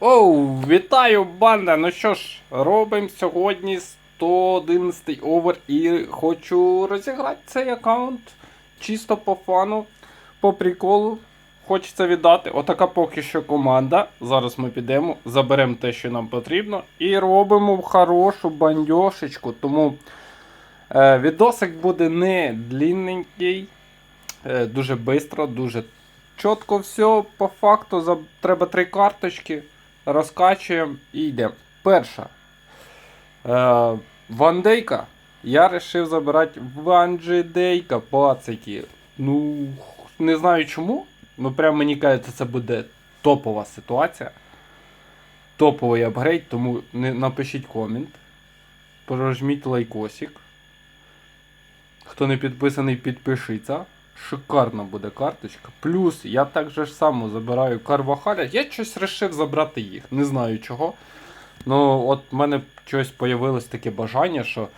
Оу, вітаю, банда! Ну що ж, робимо сьогодні 111 овер і хочу розіграти цей аккаунт чисто по фану, по приколу. Хочеться віддати. Отака поки що команда. Зараз ми підемо, заберемо те, що нам потрібно, і робимо хорошу бандьошечку. Тому е, відосик буде не длинненький, е, дуже швидко, дуже чітко все. По факту треба три карточки. Розкачуємо і йдемо. Перша. Е, Вандейка. Я вирішив забирати Ванджидейка, пацики. Ну, не знаю чому. Ну, прям мені кажеться, це буде топова ситуація. Топовий апгрейд, тому не, напишіть комент. Прожміть лайкосик. Хто не підписаний, підпишіться. Шикарна буде карточка. Плюс я так же ж само забираю Карвахаля. Я щось вирішив забрати їх. Не знаю чого. Ну, от в мене щось появилось таке бажання, що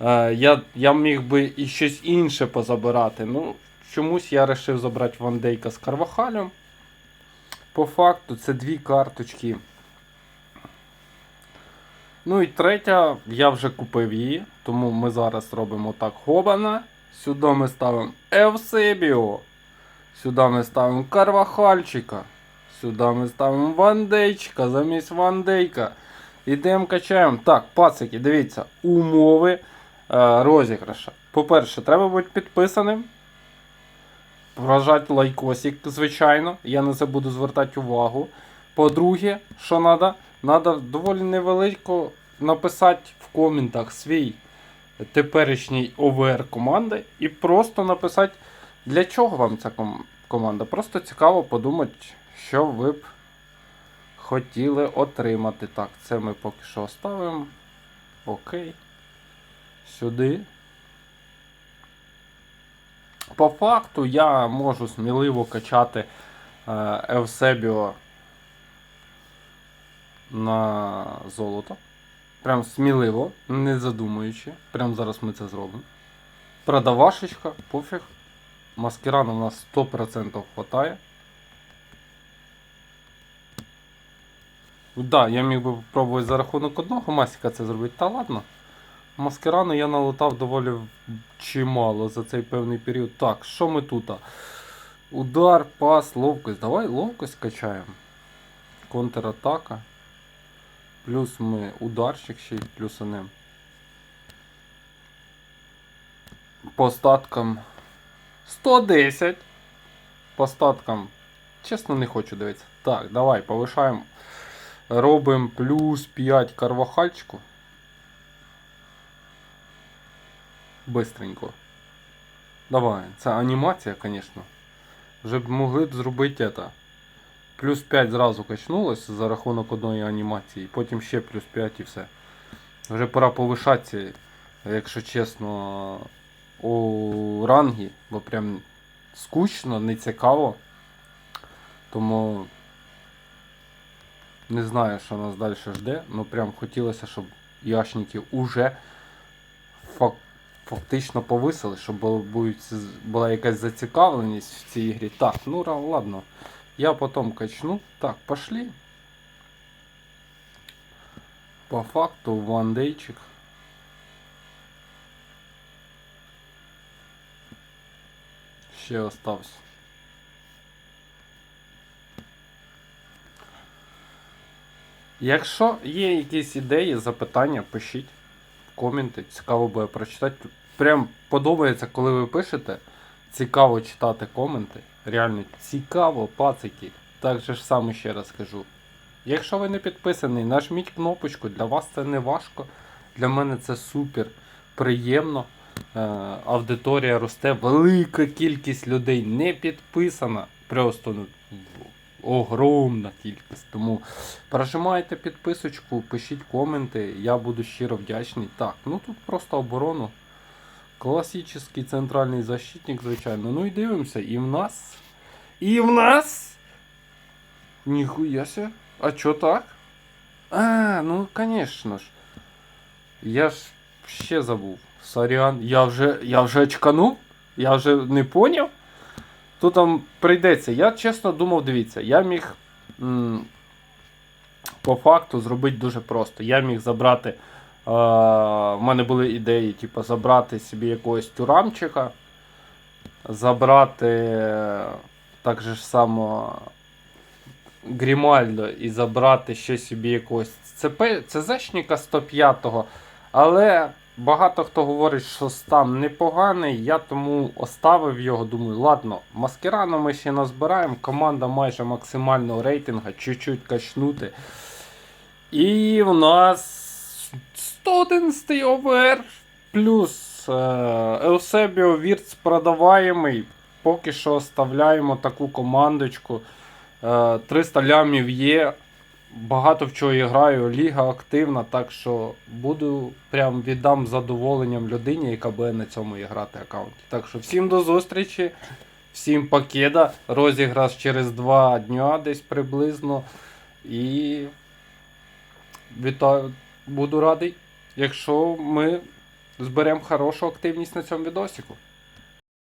е, я, я міг би і щось інше позабирати. Ну, чомусь я вирішив забрати Вандейка з Карвахалем. По факту, це дві карточки. Ну і третя, я вже купив її, тому ми зараз робимо так Хобана. Сюди ми ставимо Евсебіо. Сюди ми ставимо Карвахальчика. Сюди ми ставимо Вандейчика замість Вандейка. Ідемо качаємо. Так, пацики, дивіться, умови е, розіграша. По-перше, треба бути підписаним. Вражати лайкосик, звичайно. Я на це буду звертати увагу. По-друге, що треба? Треба доволі невелико написати в коментах свій теперішній ОВР команди і просто написати, для чого вам ця ком- команда. Просто цікаво подумати, що ви б хотіли отримати. Так, це ми поки що оставимо. Окей. Сюди. По факту я можу сміливо качати е, Евсебіо на золото. Прям сміливо, не задумуючи. Прям зараз ми це зробимо. Продавашечка, пофіг. Маскирана у нас 100% хватає. Да, я міг би спробувати за рахунок одного масіка це зробити. Та ладно. Маскирану я налутав доволі чимало за цей певний період. Так, що ми тут? Удар, пас, ловкость. Давай ловкость качаємо. Контратака. Плюс ми ударчик ще й плюсанем. По статкам 110. По статкам. Чесно, не хочу дивитися. Так, давай, повишаємо. Робимо плюс 5 карвахальчику. Бистренько. Давай, це анімація, звісно. Вже б могли б зробити це. Плюс 5 зразу качнулось за рахунок одної анімації, потім ще плюс 5 і все. Вже пора повишатися, якщо чесно, у рангі, бо прям скучно, не цікаво. Тому не знаю, що нас далі жде. Ну прям хотілося, щоб яшники уже фак- фактично повисили, щоб була якась зацікавленість в цій ігрі. Так, ну ладно. Я потом качну. Так, пошли. По факту вандейчик. Ще остався. Якщо є якісь ідеї, запитання, пишіть в коменти. Цікаво буде прочитати. Прям подобається, коли ви пишете. Цікаво читати коменти. Реально цікаво, пацики. Так же ж саме ще раз кажу. Якщо ви не підписаний, нажміть кнопочку, для вас це не важко. Для мене це супер приємно. Е, аудиторія росте, велика кількість людей не підписана. Просто ну, огромна кількість. Тому прожимайте підписочку, пишіть коменти, я буду щиро вдячний. Так, ну тут просто оборону. Класичний центральний защитник, звичайно. Ну і дивимося. І в нас. І в нас. Ніхуя ся. А чо так? А, ну конечно ж. Я ж ще забув. Сорян. Я вже. Я вже очканув? Я вже не поняв. Тут там прийдеться. Я чесно думав, дивіться, я міг. М- по факту зробити дуже просто. Я міг забрати. Е, в мене були ідеї, типу, забрати собі якогось тюрамчика, забрати так же ж само Грімальдо і забрати ще собі якогось ЦП, ЦЗшника 105-го. Але багато хто говорить, що стан непоганий. Я тому оставив його. Думаю, ладно, маскирану ми ще назбираємо. Команда майже максимального рейтинга, чуть-чуть качнути. І в нас 111 ОВР плюс е, Еусебіо Вірц продаваємий. Поки що оставляємо таку командочку. Е, 300 лямів є. Багато в чого граю, ліга активна, так що буду прям віддам задоволенням людині, яка буде на цьому грати аккаунті. Так що всім до зустрічі, всім пакеда. Розіграш через 2 дня десь приблизно. І вітаю, буду радий, якщо ми зберемо хорошу активність на цьому відосику.